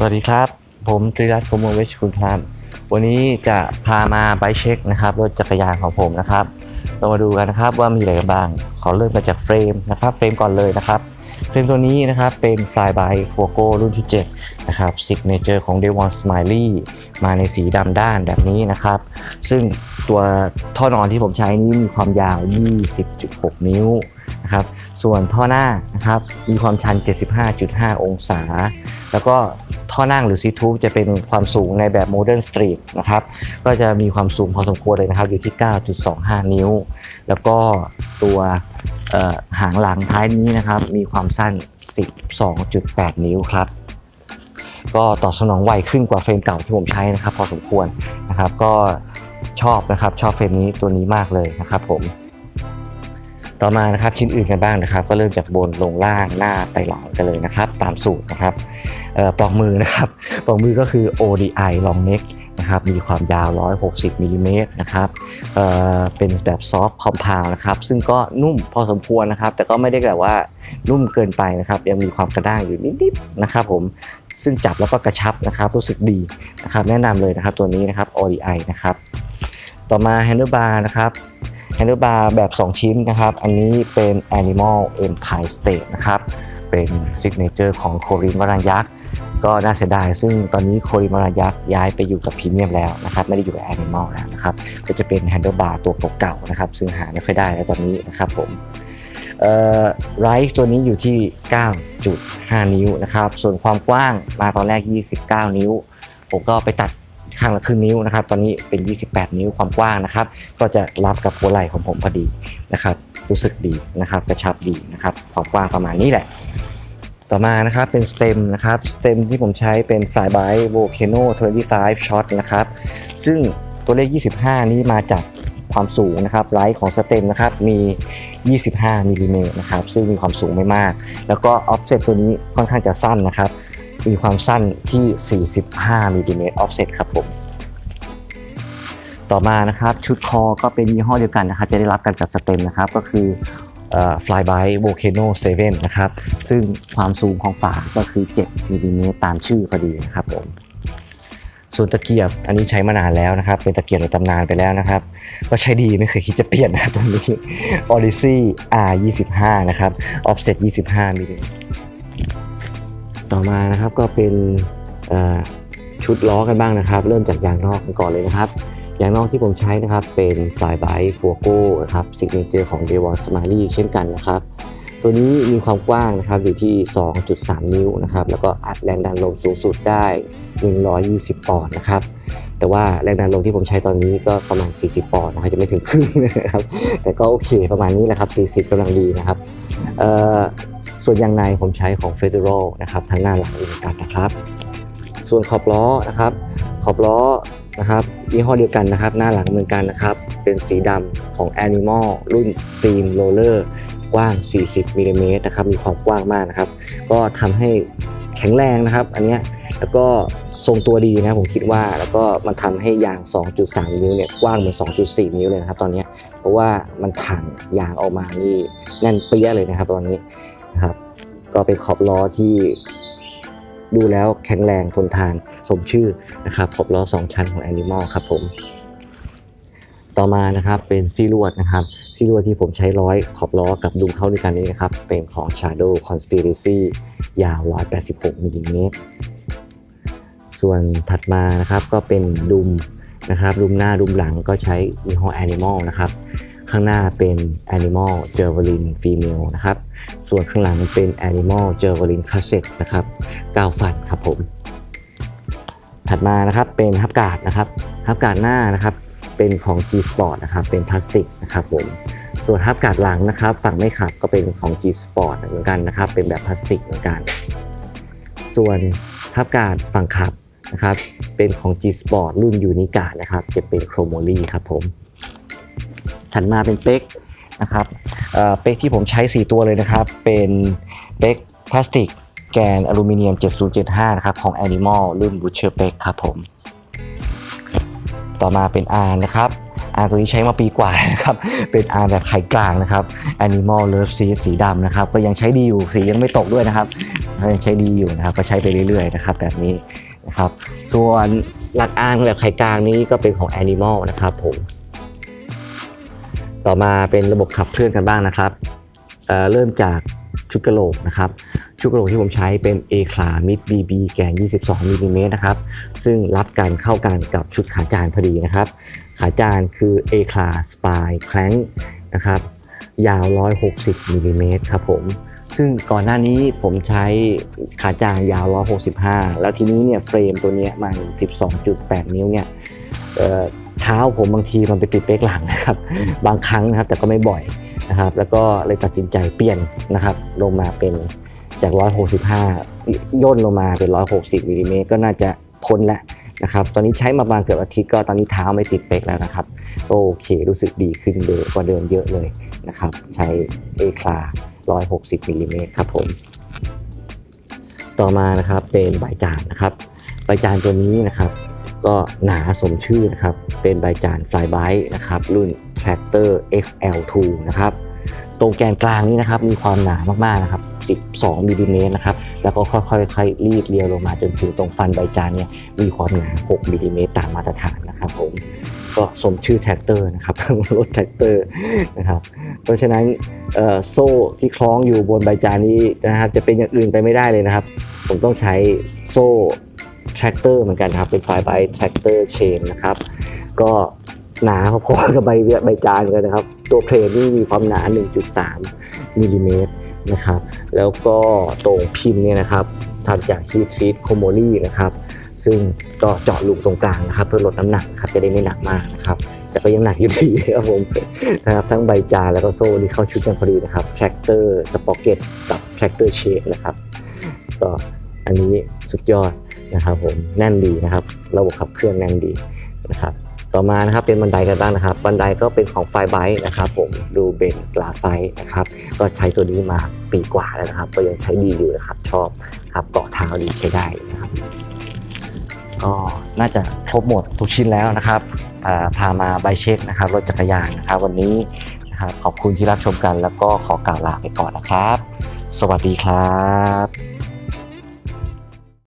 สวัสดีครับ ผมตรีรัตน์โกโมเวชคุณครับ วันนี้จะพามาไบค์เช็คนะครับรถจักรยานของผมนะครับ เรามาดูกันนะครับว่ามีอะไรกันบ้าง ขอเริ่มมาจากเฟรมนะครับ เฟรมก่อนเลยนะครับ เฟรมตัวนี้นะครับเป็น Flyby f o g o รุ่นที่ 7 นะครับ Signature ของ Devon Smiley มาในสีดำด้านแบบนี้นะครับ ซึ่งตัวท่อนอนที่ผมใช้นี้มีความยาว 20.6 นิ้วนะครับ ส่วนท่อหน้านะครับมีความชัน 75.5 องศา แล้วก็ท่อนั่งหรือซีทูจะเป็นความสูงในแบบโมเดิร์นสตรีทนะครับก็จะมีความสูงพอสมควรเลยนะครับอยู่ที่ 9.25 นิ้ว แล้วก็ตัวหางหลังท้ายนี้นะครับมีความสั้น 12.8 นิ้วครับก็ตอบสนองไวขึ้นกว่าเฟรมเก่าที่ผมใช้นะครับ พอสมควรนะครับก็ชอบนะครับชอบเฟรมนี้ตัวนี้มากเลยนะครับผมต่อมานะครับชิ้นอื่นกันบ้างนะครับ ก็เริ่มจากบนลงล่างหน้าไปหลังกันเลยนะครับ ตามสูตรนะครับ ปลอกมือนะครับปลอกมือก็คือ ODI long neck นะครับมีความยาว 160มิลลิเมตรนะครับเเป็นแบบซอฟต์คอมเพลนะครับซึ่งก็นุ่มพอสมควรนะครับ แต่ก็ไม่ได้แบบว่านุ่มเกินไปนะครับยังมีความกระด้างอยู่นิดๆนะครับผมซึ่งจับแล้วก็กระชับนะครับรู้สึกดีนะครับแนะนำเลยนะครับตัวนี้นะครับ ODI นะครับต่อมา handlebar นะครับ handlebar แบบ 2 ชิ้นนะครับ อันนี้เป็น Animal Empire State นะครับเป็นซิกเนเจอร์ของโครินวรัญยักษ์ ก็น่าเสียดาย ซึ่งตอนนี้โครินวรัญยักษ์ย้ายไปอยู่กับพรีเมียมแล้วนะครับ ไม่ได้อยู่กับ Animal แล้วนะครับ ก็จะเป็น handlebar ตัวเก่าๆนะครับ ซึ่งหาไม่ค่อยได้แล้วตอนนี้นะครับผมเอ่อไรส์ตัวนี้อยู่ที่ 9.5 นิ้วนะครับ ส่วนความกว้างมาตอนแรก 29 นิ้ว ผมก็ไปตัดข้างละครึ่งนิ้วนะครับ ตอนนี้เป็น 28 นิ้วความกว้างนะครับ ก็จะรับกับหัวไหล่ของผมพอดีนะครับ รู้สึกดีนะครับ กระชับดีนะครับ ความกว้างประมาณนี้แหละ ต่อมานะครับเป็นสเต็มนะครับสเต็มที่ผมใช้เป็น f l y by Volcano 25 Shot นะครับซึ่งตัวเลข 25 นี้มาจากความสูงนะครับไลท์ของสเต็มนะครับมี 25มิลลิเมตรนะครับซึ่งมีความสูงไม่มาก แล้วก็ออฟเซตตัวนี้ค่อนข้างจะสั้นนะครับ มีความสั้นที่ 45มิลลิเมตรออฟเซตครับผมต่อมานะครับชุดคอก็เป็นยี่ห้อเดียวกันนะครับจะได้รับกันกับสเต็มนะครับก็คือ Flyby Volcano 7 นะครับ ซึ่งความสูงของฝาก็คือ 7มิลลิเมตรตามชื่อพอดีนะครับผมส่วนตะเกียบอันนี้ใช้มานานแล้วนะครับ เป็นตะเกียบในตำนานไปแล้วนะครับ ก็ใช้ดีไม่เคยคิดจะเปลี่ยนนะครับตัวนี้ Odyssey R25 นะครับ Offset 25มิลลิเมตรต่อมานะครับก็เป็นชุดล้อกันบ้างนะครับ เริ่มจากยางนอกกันก่อนเลยนะครับ อย่างนอกที่ผมใช้นะครับเป็น Flyby f o g o นะครับ Signature ของ Devon Smiley เช่นกันนะครับ ตัวนี้มีความกว้างนะครับอยู่ที่ 2.3 นิ้วนะครับแล้วก็อัดแรงดันลมสูงสุดได้ 120 ปอนด์นะครับแต่ว่าแรงดันลมที่ผมใช้ตอนนี้ก็ประมาณ 40 ปอนด์นะครับจะไม่ถึงครึ่งนะครับแต่ก็โอเคประมาณนี้แหละครับ 40กำลังดีนะครับเออส่วนยางในผมใช้ของ Federal นะครับทั้งหน้าหลังเหมือนกันนะครับ ส่วนขอบล้อนะครับขอบล้อ นะครับยี่ห้อเดียวกันนะครับ หน้าหลังเหมือนกันนะครับ เป็นสีดำของ Animal รุ่น Steam Roller กว้าง 40มิลลิเมตรนะครับ มีความกว้างมากนะครับ ก็ทำให้แข็งแรงนะครับ อันเนี้ยแล้วก็ทรงตัวดีนะผมคิดว่าแล้วก็มันทำให้ยาง 2.3 นิ้วเนี่ยกว้างเหมือน 2.4 นิ้วเลยนะครับตอนนี้เพราะว่ามันถังยางออกมานี่แน่นเปี้ยเลยนะครับตอนนี้นะครับก็เป็นขอบล้อที่ ดูแล้วแข็งแรงทนทานสมชื่อนะครับขอบล้อ 2 ชั้นของ Animal ครับผม ต่อมานะครับเป็นซีลวดนะครับซีลวดที่ผมใช้ร้อยขอบล้อกับดุมเข้าด้วยกันนี้นะครับ เป็นของ Shadow Conspiracy ยาว 186มิลลิเมตรส่วนถัดมานะครับก็เป็นดุมนะครับดุมหน้าดุมหลังก็ใช้ยี่ห้อ Animal นะครับ ข้างหน้าเป็น Animal j e r v e l i n Female นะครับ ส่วนข้างหลังเป็น Animal j e r v e l i n c a s s e t นะครับ9ฟันครับผม ถัดมานะครับเป็นฮับการ์ดนะครับฮับการ์ดหน้านะครับเป็นของ G Sport นะครับเป็นพลาสติกนะครับผมส่วนฮับการ์ดหลังนะครับ ฝั่งไม่ขับก็เป็นของ G Sport เหมือนกันนะครับ เป็นแบบพลาสติกเหมือนกัน ส่วนฮับการ์ดฝั่งขับนะครับเป็นของ G Sport รุ่นยูนิกานะครับจะเป็นโครโมลีครับผม ถัดมาเป็นเป๊กนะครับเป๊กที่ผมใช้ 4 ตัวเลยนะครับ เป็นเป๊กพลาสติกแกนอลูมิเนียม 7075 นะครับ ของ Animal รุ่น Butcher เป๊กครับผม ต่อมาเป็น R นะครับ R ตัวนี้ใช้มาปีกว่านะครับ เป็น R แบบไข่กลางนะครับ Animal Love s e สีดำนะครับ ก็ยังใช้ดีอยู่ สียังไม่ตกด้วยนะครับยังใช้ดีอยู่นะครับ ก็ใช้ไปเรื่อยๆนะครับแบบนี้นะครับ ส่วนหลักอ้างแบบไข่กลางนี้ก็เป็นของ Animal นะครับผม ต่อมาเป็นระบบขับเคลื่อนกันบ้างนะครับเเริ่มจากชุดกระโหลกนะครับชุดกระโหลกที่ผมใช้เป็น A คลามิด BB แกน 22มิลลิเมตรนะครับซึ่งรับกันเข้ากันกับชุดขาจานพอดีนะครับ ขาจานคือ A คลาสปายแคลงนะครับยาว 160มิลลิเมตรครับผมซึ่งก่อนหน้านี้ผมใช้ขาจานยาว 165 แล้วทีนี้เนี่ยเฟรมตัวนี้มัน 12.8 นิ้วเนี่ย เอ่อเท้าผมบางทีมันไปติดเบรกหลังนะครับ บางครั้งนะครับแต่ก็ไม่บ่อยนะครับ แล้วก็เลยตัดสินใจเปลี่ยนนะครับ ลงมาเป็นจาก 165 ย่นลงมาเป็น 160มิลลิเมตรก็น่าจะทนแล้วนะครับ ตอนนี้ใช้มาประมาณเกือบอาทิตย์ก็ตอนนี้เท้าไม่ติดเบรกแล้วนะครับ โอเค รู้สึกดีขึ้นเดิมกว่าเดิมเยอะเลยนะครับ ใช้เอคลา160มิลลิเมตรครับผม ต่อมานะครับเป็นใบจานนะครับ ใบจานตัวนี้นะครับ ก็หนาสมชื่อนะครับ เป็นใบจานฟลายไบนะครับ รุ่น Tractor XL2 นะครับ ตรงแกนกลางนี้นะครับ มีความหนามากๆนะครับ 12มิลลิเมตรนะครับ แล้วก็ค่อยๆค่อยรีดเรียวลงมาจนถึงตรงฟันใบจานเนี่ย มีความหนา 6มิลลิเมตรตามมาตรฐานนะครับผม ก็สมชื่อแท็กเตอร์นะครับ รถแท็กเตอร์นะครับ เพราะฉะนั้นโซ่ที่คล้องอยู่บนใบจานนี้นะครับ จะเป็นอย่างอื่นไปไม่ได้เลยนะครับ ผมต้องใช้โซ่ แทรกเตอร์เหมือนกันครับเป็นไฟไบแทรกเตอร์เชนนะครับก็หนาพอๆกับใบใบจานกันนะครับ ตัวเพลนนี่มีความหนา 1.3มิลลิเมตรนะครับแล้วก็ตรงพิมพ์เนี่ยนะครับทำจากฮีททรีตโคโมลี่นะครับซึ่งก็เจาะลูกตรงกลางนะครับ เพื่อลดน้ำหนักครับจะได้ไม่หนักมากนะครับ แต่ก็ยังหนักอยู่ดีครับผมนะครับทั้งใบจานแล้วก็โซ่ที่เข้าชุดกันพอดีนะครับแทรกเตอร์สปอเก็ตกับแทรกเตอร์เชนนะครับก็อันนี้สุดยอด นะครับผมแน่นดีนะครับ ระบบขับเคลื่อนแน่นดีนะครับต่อมานะครับเป็นบันไดกันบ้างนะครับ บันไดก็เป็นของไฟไบค์นะครับผมดูเบนกลาไฟนะครับก็ใช้ตัวนี้มาปีกว่าแล้วนะครับ ก็ยังใช้ดีอยู่นะครับ ชอบครับเกาะเท้าดีใช้ได้นะครับ ก็น่าจะครบหมดทุกชิ้นแล้วนะครับพามาใบเช็คนะครับรถจักรยานนะครับ วันนี้นะครับขอบคุณที่รับชมกัน แล้วก็ขอกล่าวลาไปก่อนนะครับ สวัสดีครับ